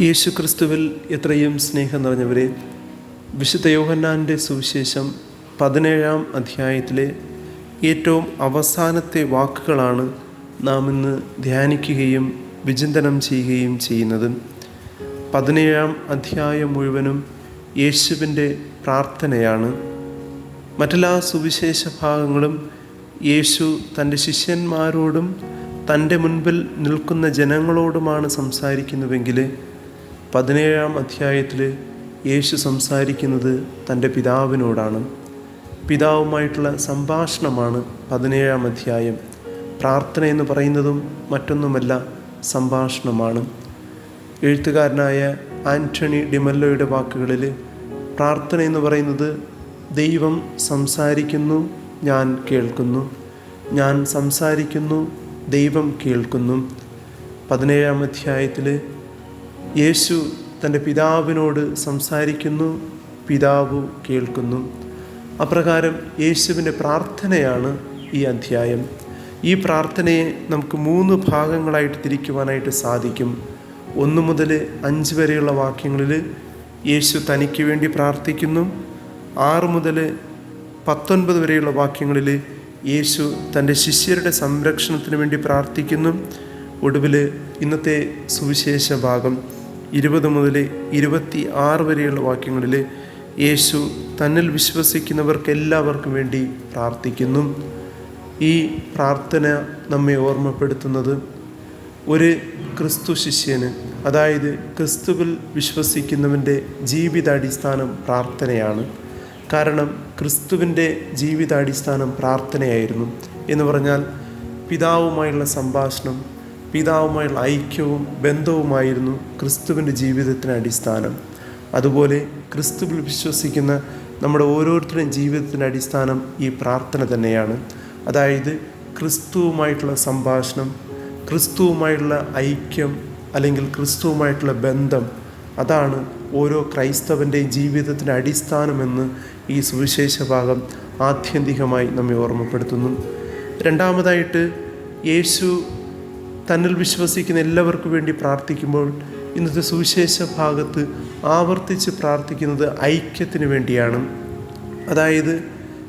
യേശു ക്രിസ്തുവിൽ എത്രയും സ്നേഹം നിറഞ്ഞവരെ വിശുദ്ധ യോഹന്നാന്റെ സുവിശേഷം പതിനേഴാം അധ്യായത്തിലെ ഏറ്റവും അവസാനത്തെ വാക്കുകളാണ് നാം ഇന്ന് ധ്യാനിക്കുകയും വിചിന്തനം ചെയ്യുകയും ചെയ്യുന്നത്. പതിനേഴാം അധ്യായം മുഴുവനും യേശുവിന്റെ പ്രാർത്ഥനയാണ്. മറ്റെല്ലാ സുവിശേഷ ഭാഗങ്ങളും യേശു തന്റെ ശിഷ്യന്മാരോടും തന്റെ മുൻപിൽ നിൽക്കുന്ന ജനങ്ങളോടുമാണ് സംസാരിക്കുന്നുവെങ്കിൽ പതിനേഴാം അധ്യായത്തിൽ യേശു സംസാരിക്കുന്നത് തന്റെ പിതാവിനോടാണ്. പിതാവുമായിട്ടുള്ള സംഭാഷണമാണ് പതിനേഴാം അധ്യായം. പ്രാർത്ഥന എന്ന് പറയുന്നതും മറ്റൊന്നുമല്ല സംഭാഷണമാണ്. എഴുത്തുകാരനായ ആന്റണി ഡിമല്ലോയുടെ വാക്കുകളിൽ പ്രാർത്ഥന എന്ന് പറയുന്നത് ദൈവം സംസാരിക്കുന്നു ഞാൻ കേൾക്കുന്നു. ഞാൻ സംസാരിക്കുന്നു. ദൈവം കേൾക്കുന്നു. പതിനേഴാം അധ്യായത്തിൽ യേശു തന്റെ പിതാവിനോട് സംസാരിക്കുന്നു. പിതാവ് കേൾക്കുന്നു. അപ്രകാരം യേശുവിന്റെ പ്രാർത്ഥനയാണ് ഈ അധ്യായം. ഈ പ്രാർത്ഥനയെ നമുക്ക് മൂന്ന് ഭാഗങ്ങളായിട്ട് തിരിക്കുവാനായിട്ട് സാധിക്കും. ഒന്ന് മുതൽ അഞ്ച് വരെയുള്ള വാക്യങ്ങളിൽ യേശു തനിക്ക് വേണ്ടി പ്രാർത്ഥിക്കുന്നു. ആറ് മുതൽ പത്തൊൻപത് വരെയുള്ള വാക്യങ്ങളിൽ യേശു തന്റെ ശിഷ്യരുടെ സംരക്ഷണത്തിന് വേണ്ടി പ്രാർത്ഥിക്കുന്നു. ഒടുവിൽ ഇന്നത്തെ സുവിശേഷ ഭാഗം ഇരുപത് മുതൽ ഇരുപത്തി ആറ് വരെയുള്ള വാക്യങ്ങളിൽ യേശു തന്നിൽ വിശ്വസിക്കുന്നവർക്ക് എല്ലാവർക്കും വേണ്ടി പ്രാർത്ഥിക്കുന്നു. ഈ പ്രാർത്ഥന നമ്മെ ഓർമ്മപ്പെടുത്തുന്നത് ഒരു ക്രിസ്തു ശിഷ്യന് അതായത് ക്രിസ്തുവിൽ വിശ്വസിക്കുന്നവന്റെ ജീവിതാടിസ്ഥാനം പ്രാർത്ഥനയാണ്. കാരണം ക്രിസ്തുവിന്റെ ജീവിതാടിസ്ഥാനം പ്രാർത്ഥനയായിരുന്നു എന്ന് പറഞ്ഞാൽ പിതാവുമായുള്ള സംഭാഷണം പിതാവുമായുള്ള ഐക്യവും ബന്ധവുമായിരുന്നു ക്രിസ്തുവിന്റെ ജീവിതത്തിന് അടിസ്ഥാനം. അതുപോലെ ക്രിസ്തുവിൽ വിശ്വസിക്കുന്ന നമ്മുടെ ഓരോരുത്തരുടെയും ജീവിതത്തിന്റെ അടിസ്ഥാനം ഈ പ്രാർത്ഥന തന്നെയാണ്. അതായത് ക്രിസ്തുവുമായിട്ടുള്ള സംഭാഷണം ക്രിസ്തുവുമായിട്ടുള്ള ഐക്യം അല്ലെങ്കിൽ ക്രിസ്തുവുമായിട്ടുള്ള ബന്ധം അതാണ് ഓരോ ക്രൈസ്തവന്റെയും ജീവിതത്തിന്റെ അടിസ്ഥാനമെന്ന് ഈ സുവിശേഷ ഭാഗം ആത്യന്തികമായി നമ്മെ ഓർമ്മപ്പെടുത്തുന്നു. രണ്ടാമതായിട്ട് യേശു തന്നിൽ വിശ്വസിക്കുന്ന എല്ലാവർക്കും വേണ്ടി പ്രാർത്ഥിക്കുമ്പോൾ ഇന്നത്തെ സുവിശേഷ ഭാഗത്ത് ആവർത്തിച്ച് പ്രാർത്ഥിക്കുന്നത് ഐക്യത്തിന് വേണ്ടിയാണ്. അതായത്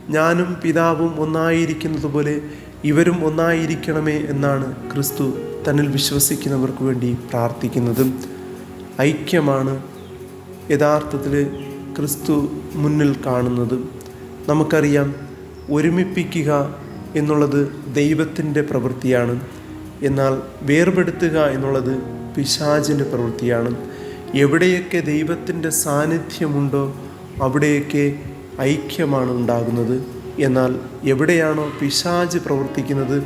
ഞാനും പിതാവും ഒന്നായിരിക്കുന്നത് പോലെ ഇവരും ഒന്നായിരിക്കണമേ എന്നാണ് ക്രിസ്തു തന്നിൽ വിശ്വസിക്കുന്നവർക്ക് വേണ്ടി പ്രാർത്ഥിക്കുന്നത്. ഐക്യമാണ് യഥാർത്ഥത്തിൽ ക്രിസ്തു മുന്നിൽ കാണുന്നത്. നമുക്കറിയാം ഒരുമിപ്പിക്കുക എന്നുള്ളത് ദൈവത്തിന്റെ പ്രവൃത്തിയാണ്. എന്നാൽ വേർപെടുത്തുക എന്നുള്ളത് പിശാചിന്റെ പ്രവൃത്തിയാണ്. എവിടെയൊക്കെ ദൈവത്തിന്റെ സാന്നിധ്യമുണ്ടോ അവിടെയൊക്കെ ഐക്യമാണ് ഉണ്ടാകുന്നത്. എന്നാൽ എവിടെയാണോ പിശാജ് പ്രവർത്തിക്കുന്നത്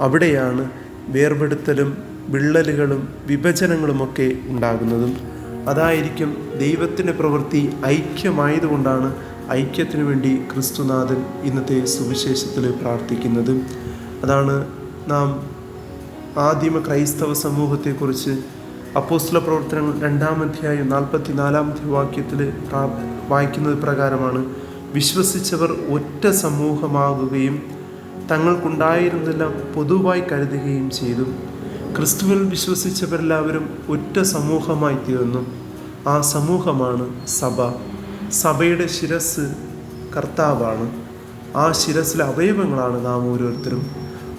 അവിടെയാണ് വേർപെടുത്തലും വിള്ളലുകളും വിഭജനങ്ങളുമൊക്കെ ഉണ്ടാകുന്നതും അതായിരിക്കും ദൈവത്തിന്റെ പ്രവൃത്തി ഐക്യമായതുകൊണ്ടാണ് ഐക്യത്തിനു വേണ്ടി ക്രിസ്തുനാഥൻ ഇന്നത്തെ സുവിശേഷത്തിൽ പ്രാർത്ഥിക്കുന്നത്. അതാണ് നാം ആദിമ ക്രൈസ്തവ സമൂഹത്തെക്കുറിച്ച് അപ്പോസ്തല പ്രവർത്തനങ്ങൾ രണ്ടാം അധ്യായം നാൽപ്പത്തി നാലാമത്തെ വാക്യത്തിൽ വായിക്കുന്നത് പ്രകാരമാണ്. വിശ്വസിച്ചവർ ഒറ്റ സമൂഹമാകുകയും തങ്ങൾക്കുണ്ടായിരുന്നെല്ലാം പൊതുവായി കരുതുകയും ചെയ്തു. ക്രിസ്തുവിൽ വിശ്വസിച്ചവരെല്ലാവരും ഒറ്റ സമൂഹമായി തീർന്നു. ആ സമൂഹമാണ് സഭ. സഭയുടെ ശിരസ് കർത്താവാണ്. ആ ശിരസിലെ അവയവങ്ങളാണ് നാം ഓരോരുത്തരും.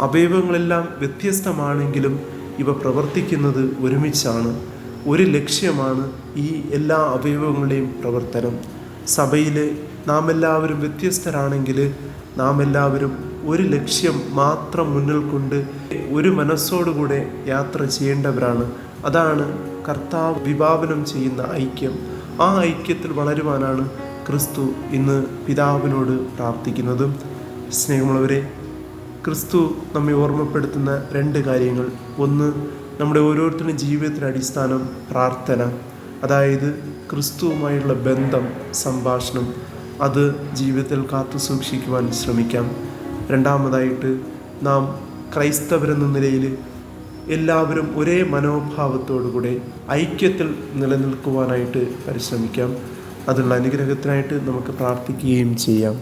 അവയവങ്ങളെല്ലാം വ്യത്യസ്തമാണെങ്കിലും ഇവ പ്രവർത്തിക്കുന്നത് ഒരുമിച്ചാണ്. ഒരു ലക്ഷ്യമാണ് ഈ എല്ലാ അവയവങ്ങളുടെയും പ്രവർത്തനം. സഭയിലെ നാം എല്ലാവരും വ്യത്യസ്തരാണെങ്കിൽ നാം എല്ലാവരും ഒരു ലക്ഷ്യം മാത്രം മുന്നിൽ കൊണ്ട് ഒരു മനസ്സോടുകൂടെ യാത്ര ചെയ്യേണ്ടവരാണ്. അതാണ് കർത്താവ് വിഭാവനം ചെയ്യുന്ന ഐക്യം. ആ ഐക്യത്തിൽ വളരുവാനാണ് ക്രിസ്തു ഇന്ന് പിതാവിനോട് പ്രാർത്ഥിക്കുന്നതും. സ്നേഹമുള്ളവരെ ക്രിസ്തു നമ്മെ ഓർമ്മപ്പെടുത്തുന്ന രണ്ട് കാര്യങ്ങൾ. ഒന്ന് നമ്മുടെ ഓരോരുത്തരുടെ ജീവിതത്തിന് അടിസ്ഥാനം പ്രാർത്ഥന. അതായത് ക്രിസ്തുവുമായുള്ള ബന്ധം സംഭാഷണം. അത് ജീവിതത്തിൽ കാത്തു സൂക്ഷിക്കുവാൻ ശ്രമിക്കാം. രണ്ടാമതായിട്ട് നാം ക്രൈസ്തവരെന്ന നിലയിൽ എല്ലാവരും ഒരേ മനോഭാവത്തോടുകൂടെ ഐക്യത്തിൽ നിലനിൽക്കുവാനായിട്ട് പരിശ്രമിക്കാം. അതിനുള്ള അനുഗ്രഹത്തിനായിട്ട് നമുക്ക് പ്രാർത്ഥിക്കുകയും ചെയ്യാം.